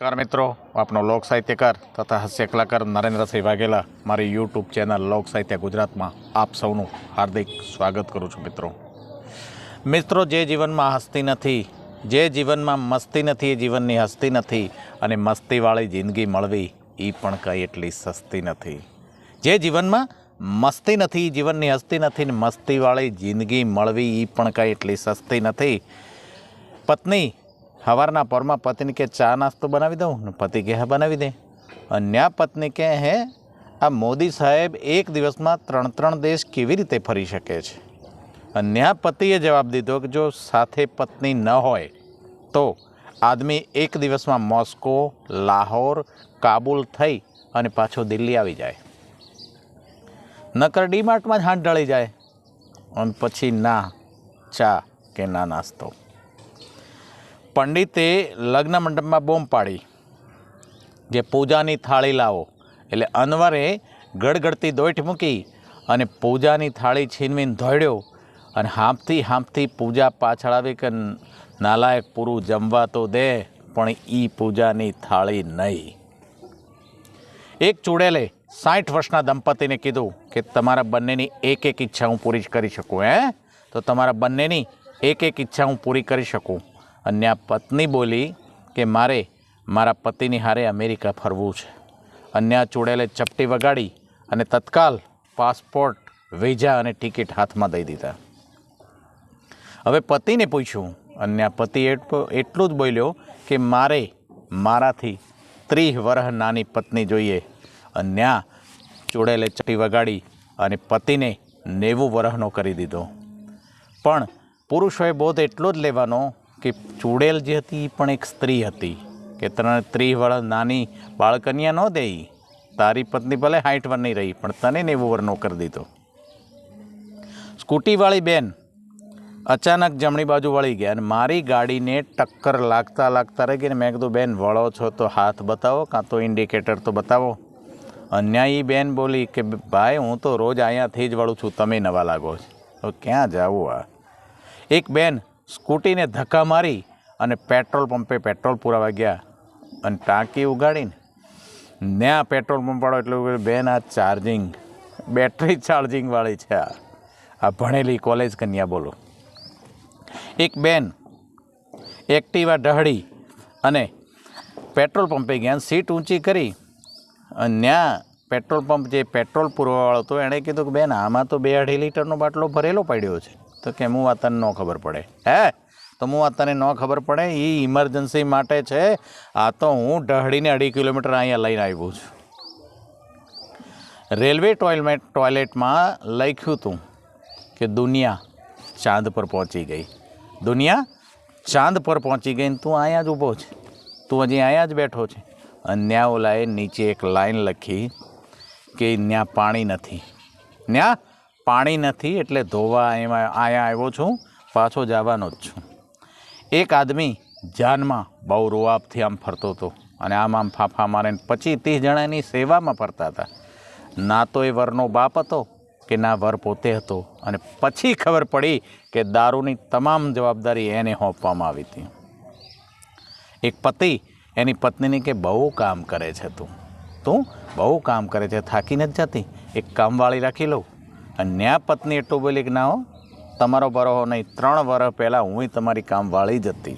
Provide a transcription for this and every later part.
નમસ્કાર મિત્રો, આપનો લોક સાહિત્યકાર તથા હાસ્ય કલાકાર નરેન્દ્રસિંહ વાઘેલા મારી યુટ્યુબ ચેનલ લોક સાહિત્ય ગુજરાતમાં આપ સૌનું હાર્દિક સ્વાગત કરું છું મિત્રો. મિત્રો, જે જીવનમાં હસ્તી નથી, જે જીવનમાં મસ્તી નથી, એ જીવનની હસ્તી નથી અને મસ્તીવાળી જિંદગી મળવી એ પણ કંઈ એટલી સસ્તી નથી. જે જીવનમાં મસ્તી નથી જીવનની હસ્તી નથી ને મસ્તીવાળી જિંદગી મળવી એ પણ કંઈ એટલી સસ્તી નથી. પત્ની સવારના પરમાં પત્ની કે ચા નાસ્તો બનાવી દઉં પતિ કે હા બનાવી દે. અન્ય પત્ની કે હે, આ મોદી સાહેબ એક દિવસમાં ત્રણ ત્રણ દેશ કેવી રીતે ફરી શકે છે? અન્ય પતિએ જવાબ દીધો કે જો સાથે પત્ની ન હોય, તો આદમી એક દિવસમાં મોસ્કો, લાહોર, કાબુલ થઈ અને પાછો દિલ્હી આવી જાય. નકર ડીમાર્ટમાં જ હાથ ઢળી જાય. અને પછી ના ચા કે ના નાસ્તો. પંડિતે લગ્ન મંડપમાં બોમ્બ પાડી, જે પૂજાની થાળી લાવો. એટલે અનવરે ગડગડતી દોઈટ મૂકી અને પૂજાની થાળી છીનવીને ધોડ્યો અને હાંફથી હાંફથી પૂજા પાછળ આવી કે નાલાયક પૂરું જમવા તો દે, પણ એ પૂજાની થાળી નહીં. એક ચૂડેલે સાઠ વર્ષના દંપતીને કીધું કે તમારા બંનેની એક એક ઈચ્છા હું પૂરી કરી શકું, હે? તો તમારા બંનેની એક એક ઈચ્છા હું પૂરી કરી શકું. અને આ પત્ની બોલી કે મારે મારા પતિની હારે અમેરિકા ફરવું છે. અન્ય ચૂડેલે ચપટી વગાડી અને તત્કાલ પાસપોર્ટ, વિઝા અને ટિકિટ હાથમાં દઈ દીધા. હવે પતિને પૂછ્યું અન્ય પતિ એટલું જ બોલ્યો કે મારે મારાથી ત્રીસ વર્ષ નાની પત્ની જોઈએ અન્ય ચૂડેલે ચપટી વગાડી અને પતિને નેવું વર્ષનો કરી દીધો. પણ પુરુષોએ બોધ એટલો જ લેવાનો કે ચૂડેલ જે હતી એ પણ એક સ્ત્રી હતી. કે તને ત્રીસ નાની બાળકન્યા ન દે તારી પત્ની ભલે હાઈટ વરની રહી, પણ તને નેવું વર્ષનો કરી દીધો. સ્કૂટીવાળી બેન અચાનક જમણી બાજુ વળી ગયા અને મારી ગાડીને ટક્કર લાગતા લાગતા રહી ગઈ ને મેં કીધું, બેન, વળો છો તો હાથ બતાવો, કાં તો ઇન્ડિકેટર તો બતાવો. અન્યાયી બેન બોલી કે, ભાઈ, હું તો રોજ અહીંયાથી જ વળું છું, તમે નવા લાગો છો. તો ક્યાં જાવું આ? એક બેન સ્કૂટીને ધક્કા મારી અને પેટ્રોલ પંપે પેટ્રોલ પુરાવા ગયા અને ટાંકી ઉગાડીને ત્યાં પેટ્રોલ પંપવાળો એટલે બેન, આ ચાર્જિંગ, બેટરી ચાર્જિંગવાળી છે આ. આ ભણેલી કોલેજ કન્યા બોલો. એક બેન, એક્ટિવા ઢહળી અને પેટ્રોલ પંપે ગયા સીટ ઊંચી કરી અને ત્યાં પેટ્રોલ પંપ જે પેટ્રોલ પૂરવાવાળો હતો, એણે કીધું કે, બેન, આમાં તો બે અઢી લીટરનો બાટલો ભરેલો પડ્યો છે. તો કે હું આ તને ન ખબર પડે. હે? તો હું આ તને ન ખબર પડે એ ઇમરજન્સી માટે છે. આ તો હું ઢહળીને અઢી કિલોમીટર અહીંયા લઈને આવ્યો છું. રેલવે ટોયલેટ ટોયલેટમાં લખ્યું હતું કે દુનિયા ચાંદ પર પહોંચી ગઈ. દુનિયા ચાંદ પર પહોંચી ગઈ તું અહીંયા જ ઊભો છે. તું હજી અહીંયા જ બેઠો છે. અને ત્યાં ઓલાએ નીચે એક લાઈન લખી કે ત્યાં પાણી નથી. ત્યાં પાણી નથી એટલે ધોવા એમાં અહીંયા આવ્યો છું, પાછો જવાનો જ છું. એક આદમી જાનમાં બહુ રોઆબથી આમ ફરતો હતો અને આમ આમ ફાંફા મારે ને પચીસ ત્રીસ જણાની સેવામાં ફરતા હતા. ના તો એ વરનો બાપ હતો કે ના વર પોતે હતો અને પછી ખબર પડી કે દારૂની તમામ જવાબદારી એને સોંપવામાં આવી હતી. એક પતિ એની પત્નીને કે બહુ કામ કરે છે તું. તું બહુ કામ કરે છે, થાકી નથી જતી? એક કામવાળી રાખી લઉં. ન્યા પત્ની એટલું બોલી કે ના હો, તમારો ભરોહો નહીં. ત્રણ વર્ષ પહેલાં હું તમારી કામવાળી જ હતી.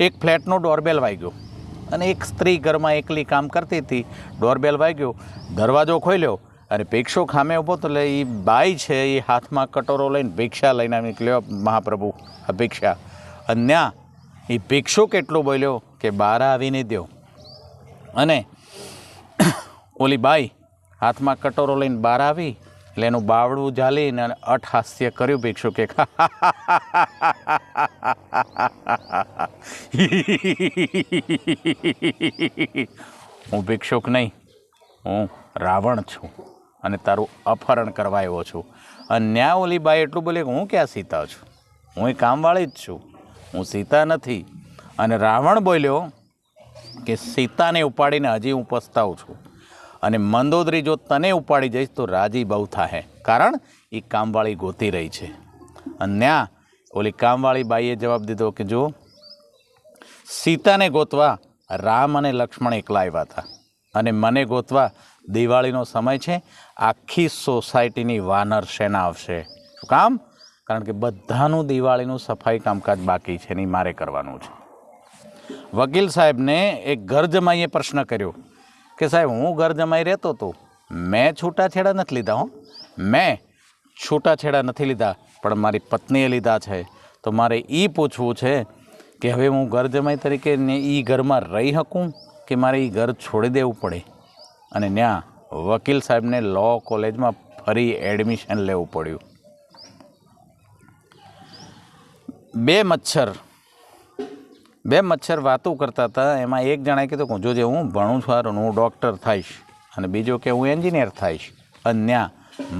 એક ફ્લેટનો ડોરબેલ વાગ્યો અને એક સ્ત્રી ઘરમાં એકલી કામ કરતી હતી. ડોરબેલ વાગ્યો, દરવાજો ખોલ્યો અને ભિક્ષો ખામે ઊભો તો એટલે એ બાઈ છે એ હાથમાં કટોરો લઈને ભિક્ષા લઈને આવી લ્યો મહાપ્રભુ. આ ભિક્ષા. ત્યાં એ ભિક્ષુ કેટલું બોલ્યો કે બહાર આવીને દ્યો. અને ઓલી બાઈ, હાથમાં કટોરો લઈને બહાર આવી એટલે એનું બાવડું ઝાલીને અને અટહાસ્ય કર્યું ભિક્ષુકે. હું ભિક્ષુક નહીં, હું રાવણ છું અને તારું અપહરણ કરવા આવ્યો છું. અને ન્યા ઓલી બાઈ એટલું બોલે કે હું ક્યાં સીતા છું? હું એ કામવાળી જ છું. હું સીતા નથી. અને રાવણ બોલ્યો કે સીતાને ઉપાડીને હજી હું પસ્તાવું છું. અને મંદોદરી જો તને ઉપાડી જઈશ તો રાજી બહુ થાહે. કારણ એ કામવાળી ગોતી રહી છે. અને ત્યાં ઓલી કામવાળી બાઈએ જવાબ દીધો કે જો, સીતાને ગોતવા રામ અને લક્ષ્મણ એકલા આવ્યા હતા. અને મને ગોતવા દિવાળીનો સમય છે, આખી સોસાયટીની વાનર સેના આવશે. શું કામ? કારણ કે બધાનું દિવાળીનું સફાઈ કામકાજ બાકી છે નહીં મારે કરવાનું છે. વકીલ સાહેબને એક ઘર જમાઈએ પ્રશ્ન કર્યો. કે સાહેબ, હું ઘર જમાઈ રહેતો હતો મેં છૂટાછેડા નથી લીધા હો. મેં છૂટાછેડા નથી લીધા, પણ મારી પત્નીએ લીધા છે. તો મારે એ પૂછવું છે કે હવે હું ઘર જમાઈ તરીકે ને એ ઘરમાં રહી શકું કે મારે એ ઘર છોડી દેવું પડે? અને ત્યાં વકીલ સાહેબને લો કોલેજમાં ફરી એડમિશન લેવું પડ્યું. બે મચ્છર બે મચ્છર વાતો કરતા હતા. એમાં એક જણાએ કીધું કે જોજે, હું ભણું હારું હું ડૉક્ટર થઈશ અને બીજો કે, હું એન્જિનિયર થઈશ. અને ત્યાં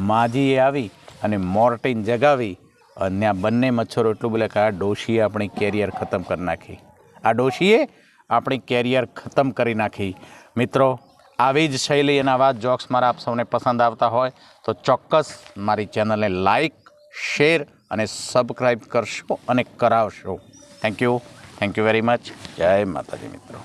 માજીએ આવી અને મોર્ટિન જગાવી અને ત્યાં બંને મચ્છરો એટલું બોલે કે, આ ડોશીએ આપણી કેરિયર ખતમ કરી નાખી. આ ડોશીએ આપણી કેરિયર ખતમ કરી નાખી. મિત્રો, આવી જ શૈલી અને આવા જોક્સ મારા આપ સૌને પસંદ આવતા હોય તો ચોક્કસ મારી ચેનલને લાઈક, શેર અને સબસ્ક્રાઈબ કરશો અને કરાવશો. Thank you thank you very much જય માતાજી મિત્રો.